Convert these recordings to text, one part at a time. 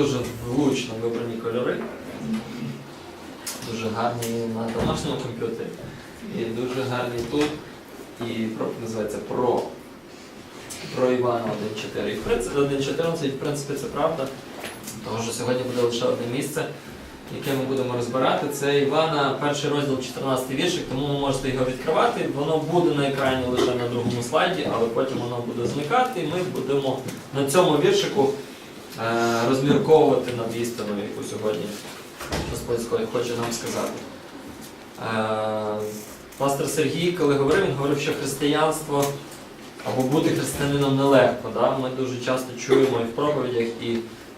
дуже влучно вибрані кольори. Дуже гарні на домашньому комп'ютері. І дуже гарні тут. І називається про. Про Івана 1.4. І 1.14, в принципі, це правда. Тому що сьогодні буде лише одне місце, яке ми будемо розбирати. Це Івана, перший розділ, 14 віршик, тому ви можете його відкривати. Воно буде на екрані лише на другому слайді, але потім воно буде зникати, і ми будемо на цьому віршику розмірковувати над істиною, яку сьогодні Господь хоче нам сказати. Е, Пастор Сергій, коли говорив, він говорив, що християнство або бути християнином нелегко. Да? Ми дуже часто чуємо і в проповідях, і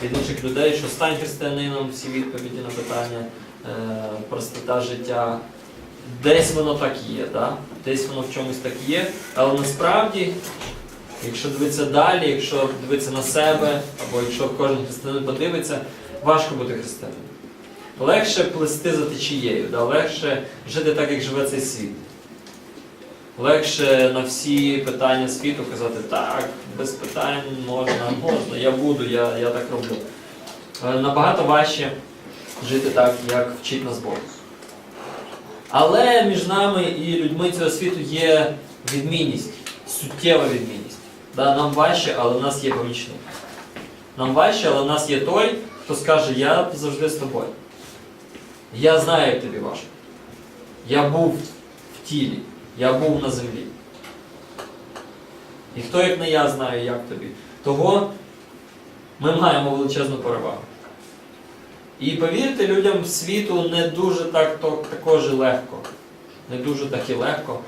від інших людей, що стань християнином, всі відповіді на питання, е, простота життя. Десь воно так є, да? десь воно в чомусь так є, але насправді, якщо дивитися далі, якщо дивитися на себе, або якщо кожен християнин подивиться, важко бути християнином. Легше плести за течією, да? легше жити так, як живе цей світ. Легше на всі питання світу казати, так, без питань можна, можна, я буду, я, я так роблю. Е, Набагато важче жити так, як вчить нас Бог. Але між нами і людьми цього світу є відмінність, суттєва відмінність. Да, нам важче, але в нас є помічник. Нам важче, але в нас є той, хто скаже, я завжди з тобою. Я знаю, як тобі важко. Я був в тілі, я був на землі. І хто, як не я, знає, як тобі. Того ми маємо величезну перевагу. І повірте, людям світу не дуже так також легко. Не дуже так і легко.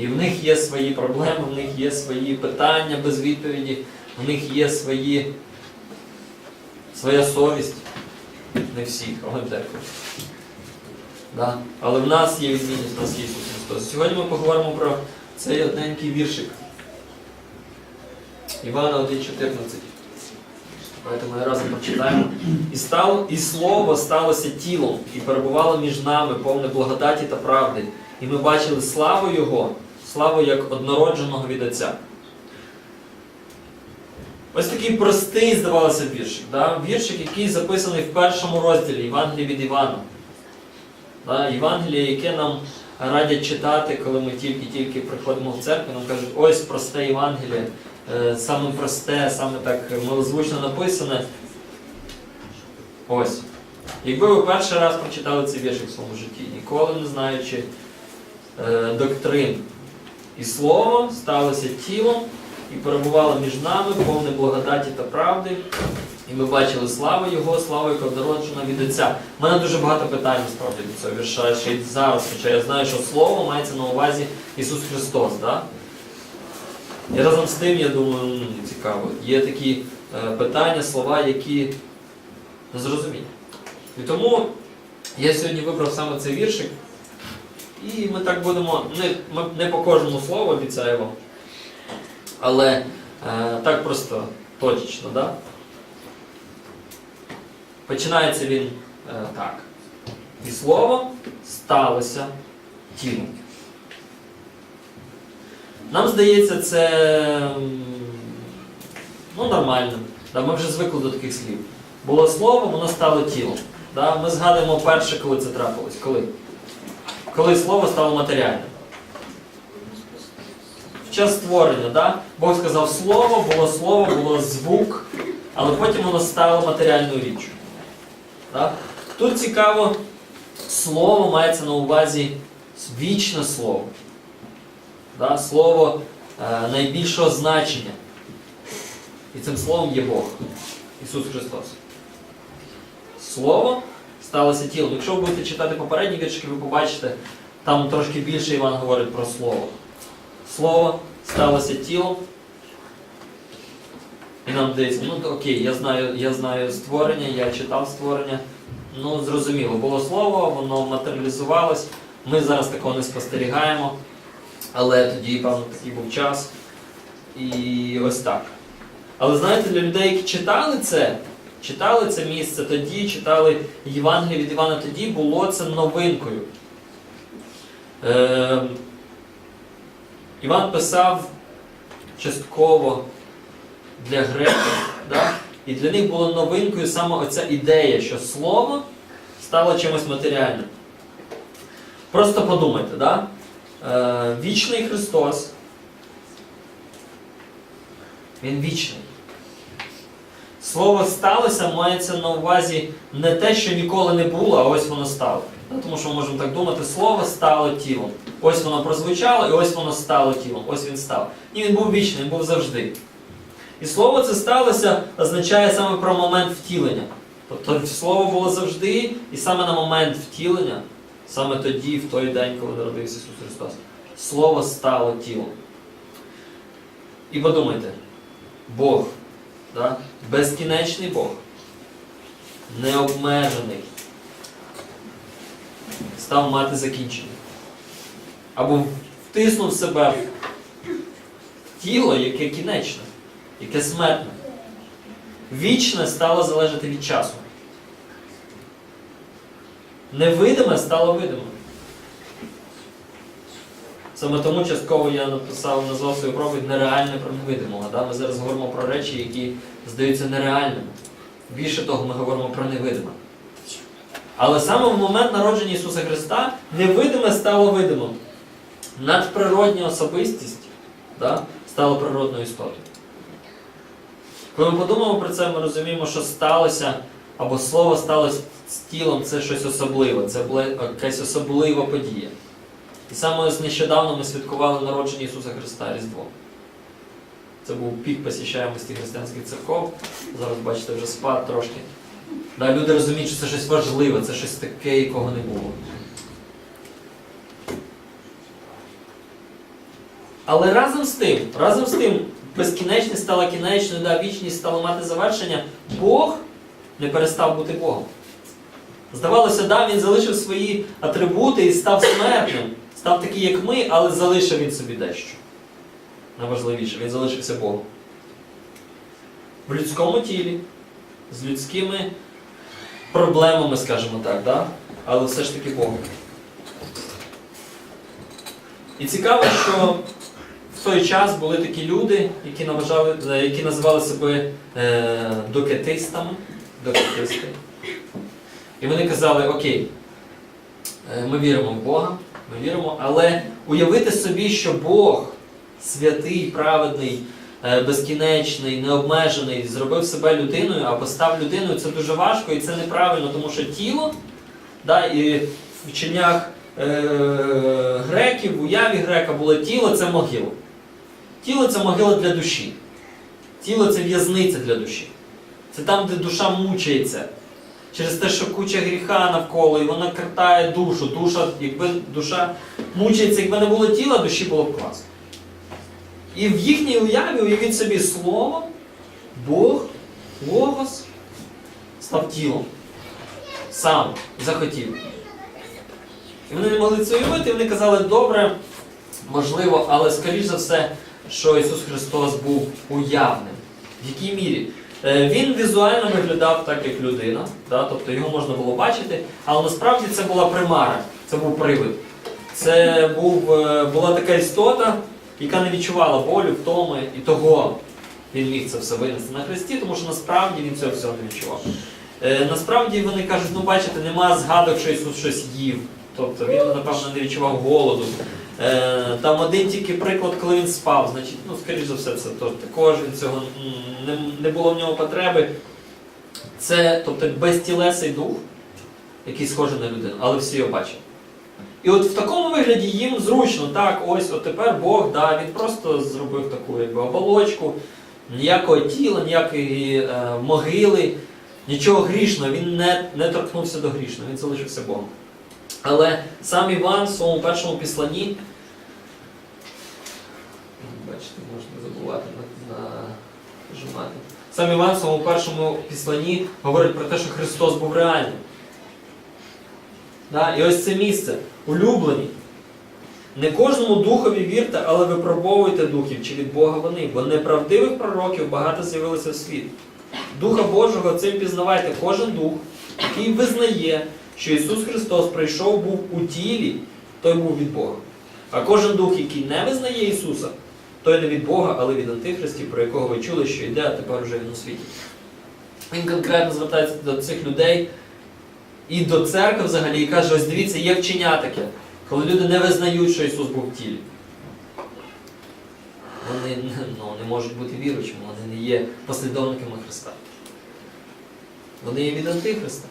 І в них є свої проблеми, в них є свої питання без відповіді, в них є свої, своя совість. Не всіх, але деколи. Да. Але в нас є відмінність, в нас є Ісус Христос. Сьогодні ми поговоримо про цей одненький віршик. Івана 1,14. Давайте ми разом прочитаємо. І, стало, і слово сталося тілом, і перебувало між нами повне благодаті та правди. І ми бачили славу Його, славу як однородженого від Отця. Ось такий простий, здавалося, віршик. Да? Віршик, який записаний в першому розділі Євангелії від Івана. Да? Євангеліє, яке нам радять читати, коли ми тільки-тільки приходимо в церкву, нам кажуть, ось просте Євангеліє, е, саме просте, саме так милозвучно написане. Ось. Якби ви перший раз прочитали цей віршик в своєму житті, ніколи не знаючи е, доктрин, і слово сталося тілом і перебувало між нами, повне благодаті та правди. І ми бачили славу Його, славу, яка народжена від Отця. У мене дуже багато питань насправді до цього вірша ще й зараз, хоча я знаю, що слово мається на увазі Ісус Христос. Да? І разом з тим, я думаю, м, цікаво, є такі е, питання, слова, які не незрозумілі. І тому я сьогодні вибрав саме цей віршик. І ми так будемо, не, ми не по кожному слову обіцяю вам, але е, так просто точечно, да? Починається він е, так. І слово сталося тілом. Нам здається, це ну, нормально. Да, ми вже звикли до таких слів. Було слово, воно стало тілом. Да? Ми згадуємо перше, коли це трапилось. Коли? Коли слово стало матеріальним. В час створення, да? Бог сказав слово, було слово, було звук, але потім воно стало матеріальною річчю. Да? Тут цікаво, слово мається на увазі вічне слово. Да? Слово е, найбільшого значення. І цим словом є Бог, Ісус Христос. Слово сталося тілом. Якщо ви будете читати попередні віршики, ви побачите, там трошки більше Іван говорить про слово. Слово сталося тілом. І нам здається, ну окей, я знаю, я знаю створення, я читав створення. Ну, зрозуміло, було слово, воно матеріалізувалось. Ми зараз такого не спостерігаємо. Але тоді, певно, такий був час. І ось так. Але знаєте, для людей, які читали це, читали це місце тоді, читали Євангеліє від Івана тоді, було це новинкою. Е, Іван писав частково для греків, да? І для них було новинкою саме оця ідея, що слово стало чимось матеріальним. Просто подумайте, да? Е, вічний Христос. Він вічний. Слово сталося мається на увазі не те, що ніколи не було, а ось воно стало. Ну, Тому що ми можемо так думати, слово стало тілом. Ось воно прозвучало, і ось воно стало тілом. Ось він став. Ні, він був вічний, він був завжди. І слово це сталося означає саме про момент втілення. Тобто слово було завжди, і саме на момент втілення, саме тоді, в той день, коли народився Ісус Христос, Слово стало тілом. І подумайте, Бог, да? Безкінечний Бог, необмежений, став мати закінчення. Або втиснув себе в тіло, яке кінечне, яке смертне. Вічне стало залежати від часу. Невидиме стало видимим. Саме тому частково я написав, назвав свою проповідь нереальне про невидимого. Ми зараз говоримо про речі, які здаються нереальними. Більше того, ми говоримо про невидиме. Але саме в момент народження Ісуса Христа невидиме стало видимим. Надприродня особистість да, стала природною істотою. Коли ми подумаємо про це, ми розуміємо, що сталося, або слово сталося з тілом це щось особливе, це була якась особлива подія. І саме нещодавно ми святкували народження Ісуса Христа Різдво. Це був пік посіщаємості християнських церков. Зараз бачите вже спад трошки. Да, люди розуміють, що це щось важливе, це щось таке, якого не було. Але разом з тим, разом з тим, безкінечність стала кінечною, да, вічність стала мати завершення, Бог не перестав бути Богом. Здавалося, да, він залишив свої атрибути і став смертним, став такий, як ми, але залишив він собі дещо. Найважливіше, він залишився Богом. В людському тілі, з людськими проблемами, скажімо так, да? але все ж таки Богом. І цікаво, що в той час були такі люди, які, наважали, які називали себе е, докетистами, докетисти. І вони казали, окей, е, ми віримо в Бога, ми віримо, але уявити собі, що Бог святий, праведний, е, безкінечний, необмежений, зробив себе людиною, а постав людиною, це дуже важко і це неправильно, тому що тіло, да, і в вченнях е, греків, в уяві грека було тіло це могила. Тіло це могила для душі. Тіло це в'язниця для душі. Це там, де душа мучається. Через те, що куча гріха навколо, і вона картає душу. Душа, якби душа мучається, якби не було тіла, душі було б класно. І в їхній уяві уявіть собі слово, Бог, Логос став тілом. Сам захотів. І вони не могли це уявити, і вони казали, добре, можливо, але скоріш за все, що Ісус Христос був уявним. В якій мірі? Е, Він візуально виглядав так, як людина, да? тобто його можна було бачити, але насправді це була примара, це був привид. Це був, е, була така істота, яка не відчувала болю, втоми, і того він міг це все винести на хресті, тому що насправді він цього всього не відчував. Е, Насправді вони кажуть, ну бачите, нема згадок, що Ісус щось їв. Тобто він, напевно, не відчував голоду. Е, Там один тільки приклад, коли він спав, значить, ну, скоріш за все, це то, також він цього не, не було в нього потреби. Це тобто безтілесий дух, який схожий на людину, але всі його бачать. І от в такому вигляді їм зручно, так, ось от тепер Бог, да, він просто зробив таку якби, оболочку, ніякого тіла, ніякої е, могили, нічого грішного, він не, не торкнувся до грішного, він залишився Богом. Але сам Іван в своєму першому післанні, бачите, можна забувати на, на нажимати. Сам Іван в своєму першому післанні говорить про те, що Христос був реальним. Да? І ось це місце, улюблені. Не кожному духові вірте, але випробовуйте духів, чи від Бога вони, бо неправдивих пророків багато з'явилося в світ. Духа Божого цим пізнавайте кожен дух, який визнає, що Ісус Христос прийшов був у тілі, той був від Бога. А кожен дух, який не визнає Ісуса, той не від Бога, але від Антихристів, про якого ви чули, що йде, а тепер уже він у світі. Він конкретно звертається до цих людей і до церкви взагалі, і каже, ось дивіться, є вчення таке, коли люди не визнають, що Ісус був в тілі. Вони ну, не можуть бути віруючими, вони не є послідовниками Христа. Вони є від Антихриста.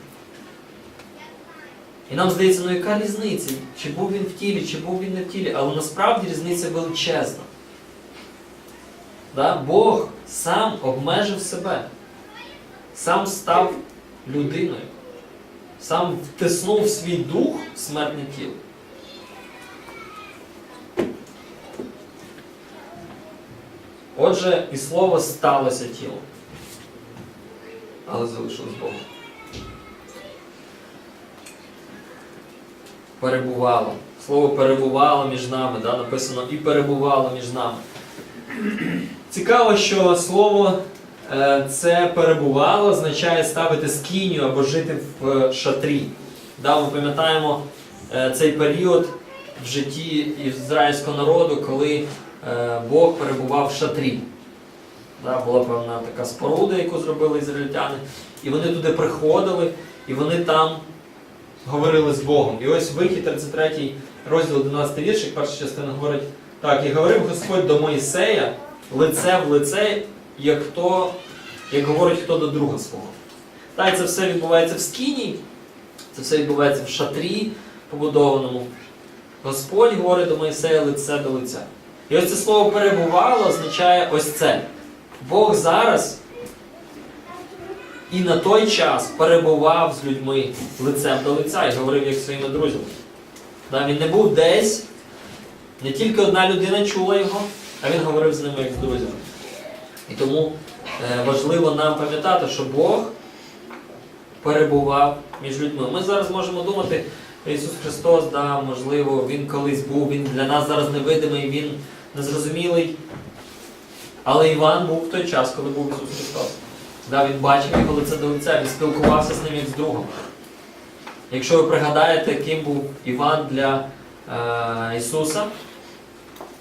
І нам здається, ну яка різниця? Чи був він в тілі, чи був він не в тілі, але насправді різниця величезна. Да? Бог сам обмежив себе, сам став людиною, сам втиснув свій дух смертне тіло. Отже, і слово сталося тілом, але залишилось Богом. Перебувало. Слово перебувало між нами, да? написано і перебувало між нами. Цікаво, що слово це перебувало означає ставити скиню або жити в е, шатрі. Да, ми пам'ятаємо е, цей період в житті ізраїльського народу, коли е, Бог перебував в шатрі. Да, була певна така споруда, яку зробили ізраїльтяни, і вони туди приходили, і вони там говорили з Богом. І ось вихід 33 розділ 11 віршик, перша частина говорить так, і говорив Господь до Моїсея лице в лице, як хто, як говорить хто до друга свого. Так, це все відбувається в скіні, це все відбувається в шатрі побудованому. Господь говорить до Моїсея лице до лиця. І ось це слово перебувало означає ось це. Бог зараз і на той час перебував з людьми лицем до лиця і говорив як своїми друзями. Да, Він не був десь, не тільки одна людина чула його, а він говорив з ними як з друзями. І тому е, важливо нам пам'ятати, що Бог перебував між людьми. Ми зараз можемо думати, Ісус Христос, да, можливо, Він колись був, Він для нас зараз невидимий, Він незрозумілий. Але Іван був в той час, коли був Ісус Христос. Да, він бачив його лице до лиця, він спілкувався з ним як з другом. Якщо ви пригадаєте, ким був Іван для е, Ісуса,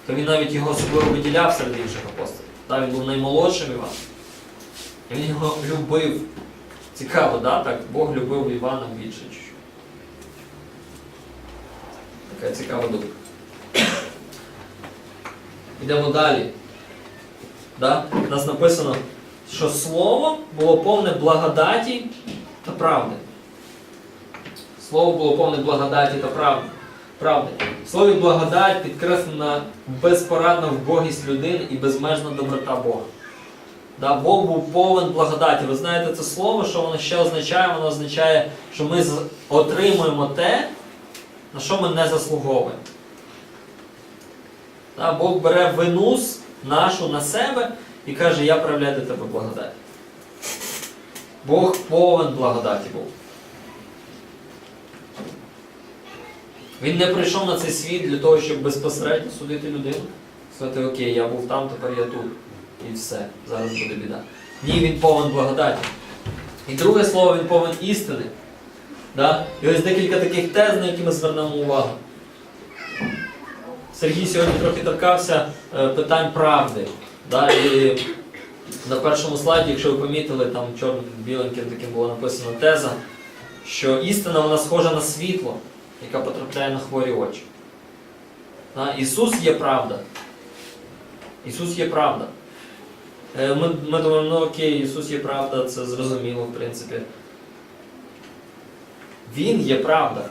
то він навіть його особливо виділяв серед інших апостолів. Да, він був наймолодшим Іваном. І він його любив. Цікаво, да? так? Бог любив Івана більше. Така цікава думка. Йдемо далі. Да? У нас написано, що слово було повне благодаті та правди. Слово було повне благодаті та правди. Правди. В слові благодать підкреслена безпорадна вбогість людини і безмежна доброта Бога. Да, Бог був повен благодаті. Ви знаєте це слово, що воно ще означає? Воно означає, що ми отримуємо те, на що ми не заслуговуємо. Да, Бог бере вину нашу на себе і каже, я проявляю до тебе благодать. Бог повен благодаті був. Він не прийшов на цей світ для того, щоб безпосередньо судити людину. Сказати, окей, я був там, тепер я тут. І все, зараз буде біда. Ні, він повен благодаті. І друге слово, він повен істини. Да? І ось декілька таких тез, на які ми звернемо увагу. Сергій сьогодні трохи торкався е, питань правди. Да? І на першому слайді, якщо ви помітили, там чорним біленьким таким було написано теза, що істина вона схожа на світло, яка потрапляє на хворі очі. Ісус є правда. Ісус є правда. Е, Ми, ми думаємо, ну окей, Ісус є правда, це зрозуміло, в принципі. Він є правда.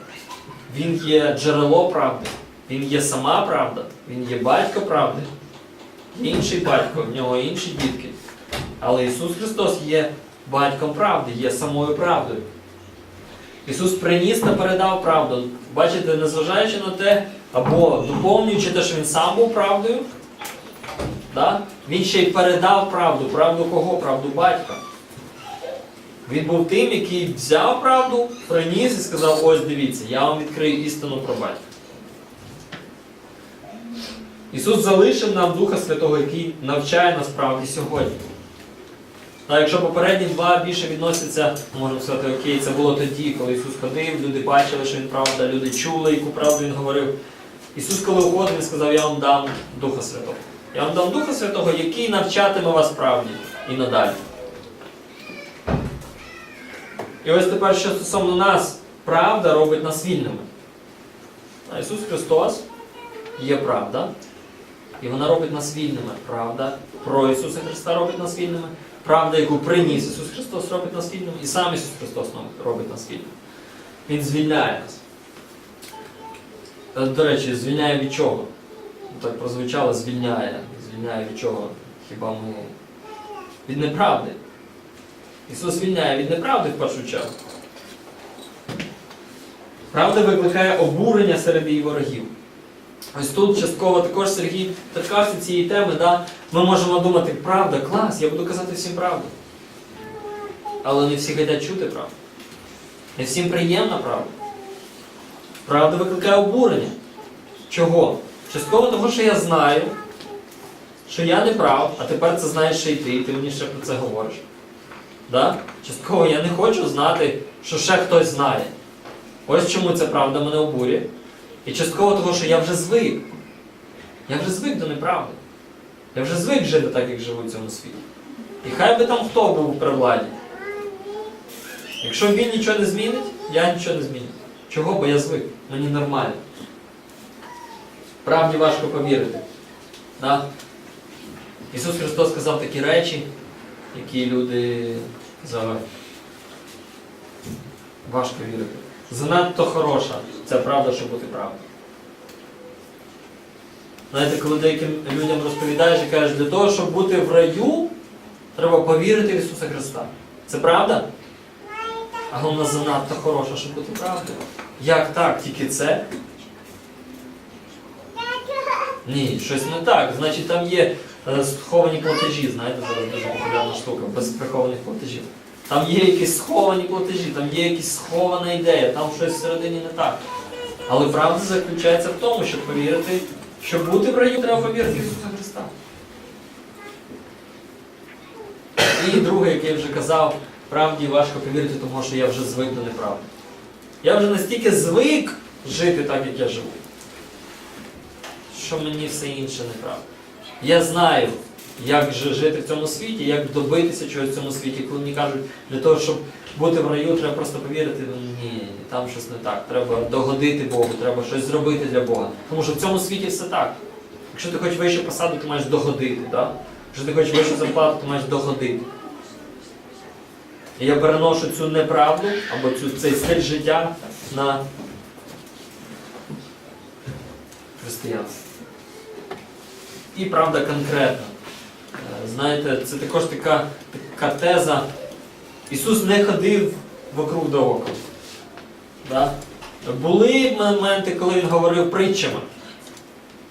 Він є джерело правди. Він є сама правда. Він є батько правди. Інший батько, в нього інші дітки. Але Ісус Христос є батьком правди, є самою правдою. Ісус приніс та передав правду. Бачите, незважаючи на те, або доповнюючи те, що Він сам був правдою, да? він ще й передав правду. Правду кого? Правду батька. Він був тим, який взяв правду, приніс і сказав, ось дивіться, я вам відкрию істину про батька. Ісус залишив нам Духа Святого, який навчає нас правді сьогодні. Та якщо попередні два більше відносяться, можемо сказати, окей, це було тоді, коли Ісус ходив, люди бачили, що Він правда, люди чули, яку правду Він говорив. Ісус, коли уходив, Він сказав, я вам дам Духа Святого. Я вам дам Духа Святого, який навчатиме вас правді і надалі. І ось тепер, що стосовно нас, правда робить нас вільними. А Ісус Христос є правда, і вона робить нас вільними. Правда про Ісуса Христа робить нас вільними. Правда, яку приніс Ісус Христос, робить нас вільними. І сам Ісус Христос робить нас вільними. Він звільняє нас. Е, До речі, звільняє від чого? Так прозвучало, звільняє. Звільняє від чого? Хіба ми. Від неправди. Ісус звільняє від неправди в першу чергу. Правда викликає обурення серед її ворогів. Ось тут частково також Сергій торкався цієї теми, да? Ми можемо думати, правда, клас, я буду казати всім правду. Але не всі хочуть чути правду. Не всім приємна правда. Правда викликає обурення. Чого? Частково того, що я знаю, що я не прав, а тепер це знаєш ще й ти, і ти мені ще про це говориш. Да? Частково я не хочу знати, що ще хтось знає. Ось чому ця правда мене обурює. І частково того, що я вже звик. Я вже звик до неправди. Я вже звик жити так, як живу в цьому світі. І хай би там хто був при владі. Якщо він нічого не змінить, я нічого не зміню. Чого? Бо я звик. Мені нормально. Правді важко повірити. Да? Ісус Христос сказав такі речі, які люди казали. Важко вірити. Занадто хороша ця правда, щоб бути правдою. Знаєте, коли деяким людям розповідаєш і кажеш, для того, щоб бути в раю, треба повірити в Ісуса Христа. Це правда? А вона занадто хороша, щоб бути правдою. Як так? Тільки це? Ні, щось не так. Значить, там є е, сховані платежі, знаєте, зараз дуже популярна штука, без прихованих платежів. Там є якісь сховані платежі, там є якась схована ідея, там щось всередині не так. Але правда заключається в тому, щоб повірити, щоб бути в раю, треба повірити Ісуса Христа. І друге, як я вже казав, правді важко повірити, тому що я вже звик до неправди. Я вже настільки звик жити так, як я живу, що мені все інше неправда. Я знаю, як же жити в цьому світі, як добитися чогось в цьому світі. Коли мені кажуть, для того, щоб бути в раю, треба просто повірити, ну, ні, там щось не так. Треба догодити Богу, треба щось зробити для Бога. Тому що в цьому світі все так. Якщо ти хочеш вищу посаду, ти маєш догодити. Да? Якщо ти хочеш вищу зарплату, ти маєш догодити. І я переношу цю неправду або цю, цей стиль життя на християнство. І правда конкретна. Знаєте, це також така, така теза. Ісус не ходив вокруг да около. Да? Були моменти, коли Він говорив притчами.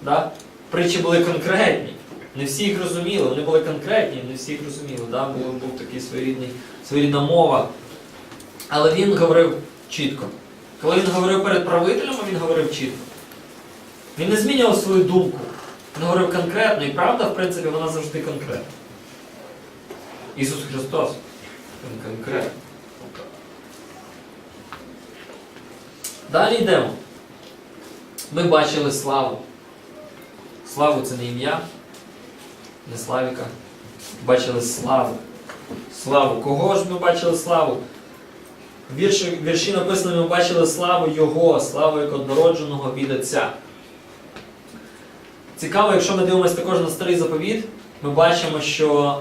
Да? Притчі були конкретні. Не всі їх розуміли, вони були конкретні, не всі їх розуміли. Да? Був, був такий своєрідний, своєрідна мова. Але він говорив чітко. Коли він говорив перед правителем, він говорив чітко. Він не змінював свою думку. Він говорив конкретно, і правда, в принципі, вона завжди конкретна. Ісус Христос. Він конкретний. Далі йдемо. Ми бачили славу. Славу це не ім'я, не Славіка. Бачили славу. Славу. Кого ж ми бачили славу? В вірші, вірші написано, ми бачили славу Його, славу як однородженого від Отця. Цікаво, якщо ми дивимося також на старий заповіт, ми бачимо, що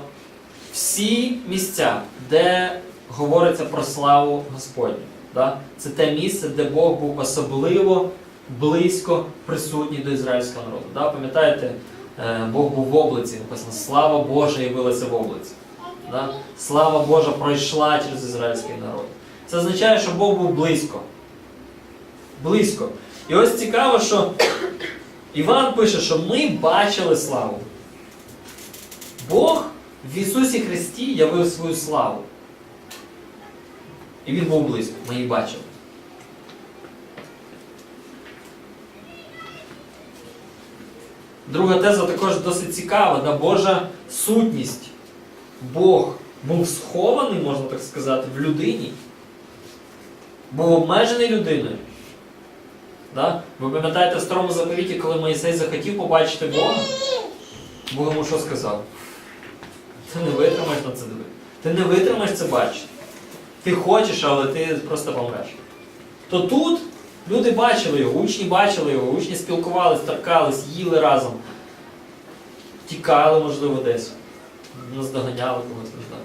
всі місця, де говориться про славу Господню, да? це те місце, де Бог був особливо близько присутній до ізраїльського народу. Да? Пам'ятаєте, е, Бог був в облиці, написано, слава Божа явилася в облиці. Да? Слава Божа пройшла через ізраїльський народ. Це означає, що Бог був близько. Близько. І ось цікаво, що Іван пише, що ми бачили славу. Бог в Ісусі Христі явив свою славу. І Він був близько, ми її бачили. Друга теза також досить цікава, да? Божа сутність. Бог був схований, можна так сказати, в людині. Був обмежений людиною. Да? Ви пам'ятаєте в старому заповіті, коли Моїсей захотів побачити Бога? Бог йому що сказав? Ти не витримаєш на це дивитися. Ти не витримаєш це бачити. Ти хочеш, але ти просто помреш. То тут люди бачили його, учні бачили його, учні спілкувались, торкались, їли разом, тікали, можливо, десь. Наздоганяли когось, не знаю.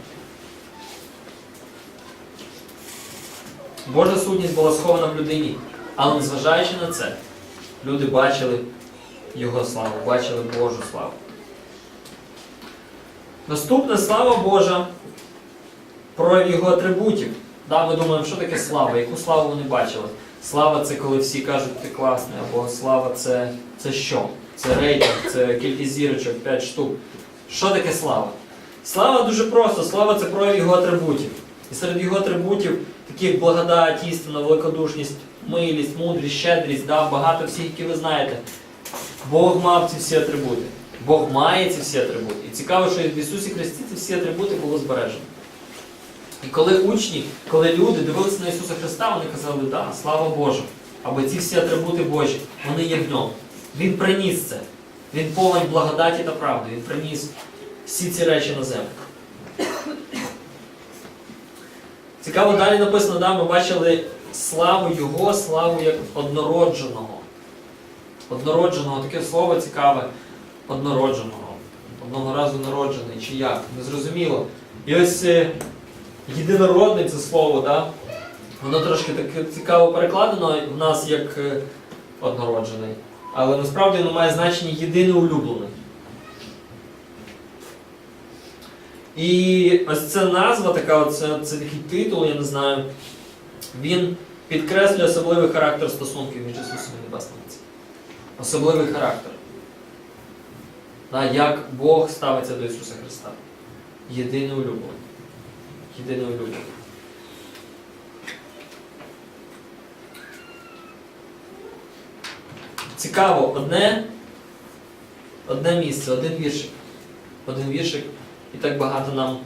Божа сутність була схована в людині, але незважаючи на це, люди бачили його славу, бачили Божу славу. Наступна слава Божа прояв його атрибутів. Да, ми думаємо, що таке слава, яку славу вони бачили. Слава це коли всі кажуть, ти класний, або слава це, це що? Це рейтинг, це кількість зірочок, 5 штук. Що таке слава? Слава дуже просто, слава це прояв його атрибутів. І серед його атрибутів, такі як благодать, істина, великодушність, милість, мудрість, щедрість, да, багато всіх, які ви знаєте. Бог мав ці всі атрибути. Бог має ці всі атрибути. І цікаво, що в Ісусі Христі ці всі атрибути були збережені. І коли учні, коли люди дивилися на Ісуса Христа, вони казали, да, слава Божа. Або ці всі атрибути Божі, вони є в ньому. Він приніс це. Він повень благодаті та правди. Він приніс всі ці речі на землю. Цікаво, далі написано, да, ми бачили славу Його, славу як однородженого. Однородженого, таке слово цікаве, однородженого. Одного разу народжений чи як, незрозуміло. І ось е, єдинородний це слово, да? воно трошки так цікаво перекладено в нас як е, однороджений. Але насправді воно має значення єдиний улюблений. І ось ця назва, така, от це, такий титул, я не знаю, він підкреслює особливий характер стосунків між Ісусом і Небесним. Особливий характер. Да, як Бог ставиться до Ісуса Христа. Єдиний улюблений. Єдиний улюблений. Цікаво, одне, одне місце, один віршик. Один віршик, і так багато нам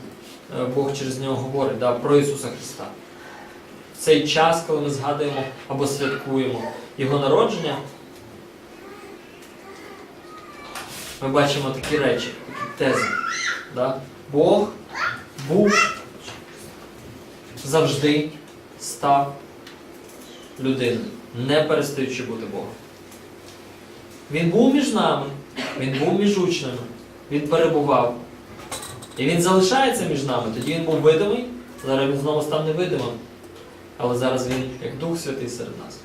е, Бог через нього говорить да, про Ісуса Христа. В цей час, коли ми згадуємо або святкуємо Його народження, ми бачимо такі речі, такі тези. Да? Бог був завжди став людиною, не перестаючи бути Богом. Він був між нами, він був між учнями, він перебував. І він залишається між нами. Тоді він був видимий, зараз він знову став невидимим. Але зараз він як Дух Святий серед нас.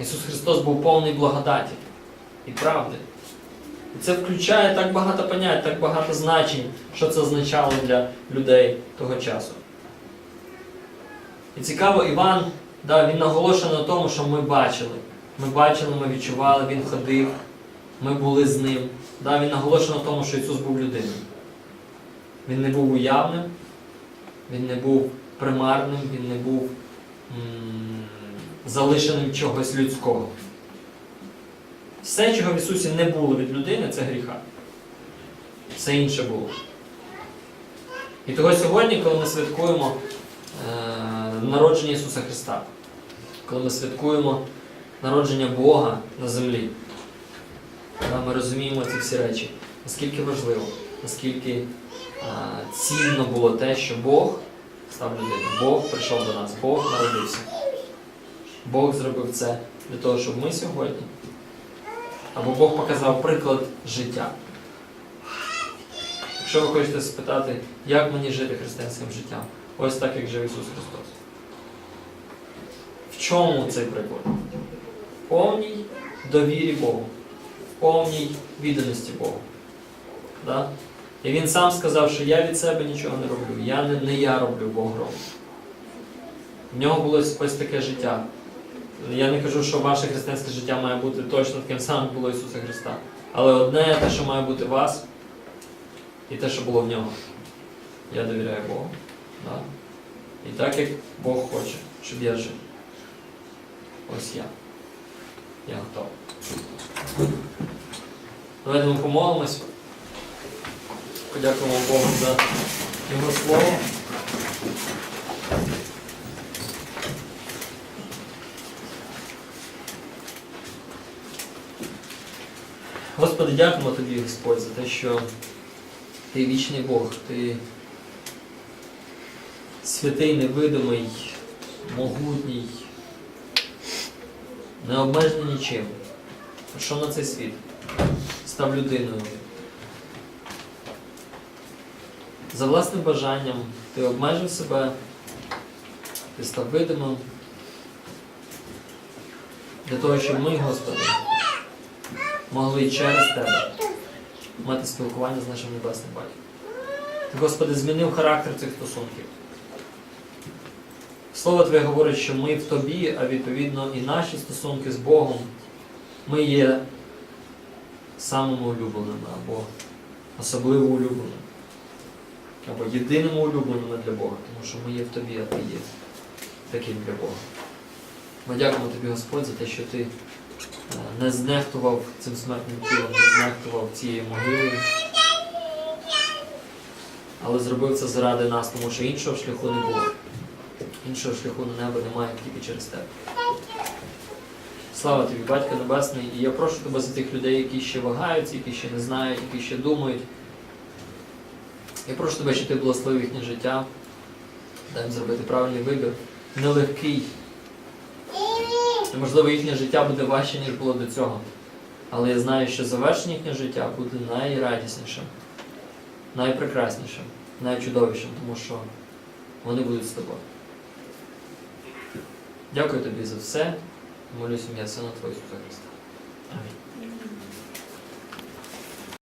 Ісус Христос був повний благодаті і правди. І це включає так багато понять, так багато значень, що це означало для людей того часу. І цікаво, Іван, да, він наголошує на тому, що ми бачили. Ми бачили, ми відчували, він ходив, ми були з ним. Да, він наголошує на тому, що Ісус був людиною. Він не був уявним, він не був примарним, він не був м- залишеним чогось людського. Все, чого в Ісусі не було від людини, це гріха. Все інше було. І того сьогодні, коли ми святкуємо е- народження Ісуса Христа, коли ми святкуємо народження Бога на землі, да, ми розуміємо ці всі речі, наскільки важливо, наскільки е- цінно було те, що Бог став людиною, Бог прийшов до нас, Бог народився. Бог зробив це для того, щоб ми сьогодні або Бог показав приклад життя. Якщо ви хочете спитати, як мені жити християнським життям, ось так, як жив Ісус Христос. В чому цей приклад? Повній довірі Богу, повній відданості Богу. Да? І Він сам сказав, що я від себе нічого не роблю. Я не, не я роблю, Бог робить. В нього було ось таке життя. Я не кажу, що ваше християнське життя має бути точно таким самим, як було Ісуса Христа. Але одне те, що має бути у вас, і те, що було в нього. Я довіряю Богу. Да? І так, як Бог хоче, щоб я жив. Ось я. Я готовий. Давайте ми помолимось. Подякуємо Богу за Його слово. Господи, дякуємо Тобі, Господь, за те, що Ти вічний Бог, Ти святий, невидимий, могутній, не обмежений нічим. Що на цей світ? Став людиною. За власним бажанням ти обмежив себе, ти став видимим. Для того, щоб ми, Господи, могли через Тебе мати спілкування з нашим небесним батьком. Ти, Господи, змінив характер цих стосунків. Слово Твоє говорить, що ми в Тобі, а відповідно і наші стосунки з Богом, ми є самими улюбленими або особливо улюбленими, або єдиними улюбленими для Бога, тому що ми є в Тобі, а Ти є таким для Бога. Ми дякуємо Тобі, Господь, за те, що Ти е, не знехтував цим смертним тілом, не знехтував цією могилою, але зробив це заради нас, тому що іншого шляху не було. Іншого шляху на небо немає тільки через тебе. Слава тобі, Батько Небесний, і я прошу тебе за тих людей, які ще вагаються, які ще не знають, які ще думають. Я прошу тебе, щоб ти благословив їхнє життя, дай їм зробити правильний вибір, нелегкий. Можливо, їхнє життя буде важче, ніж було до цього. Але я знаю, що завершення їхнього життя буде найрадіснішим, найпрекраснішим, найчудовішим, тому що вони будуть з тобою. Дякую тобі за все. Молюсь имя Сына Твоего Иисуса Христа. Амінь.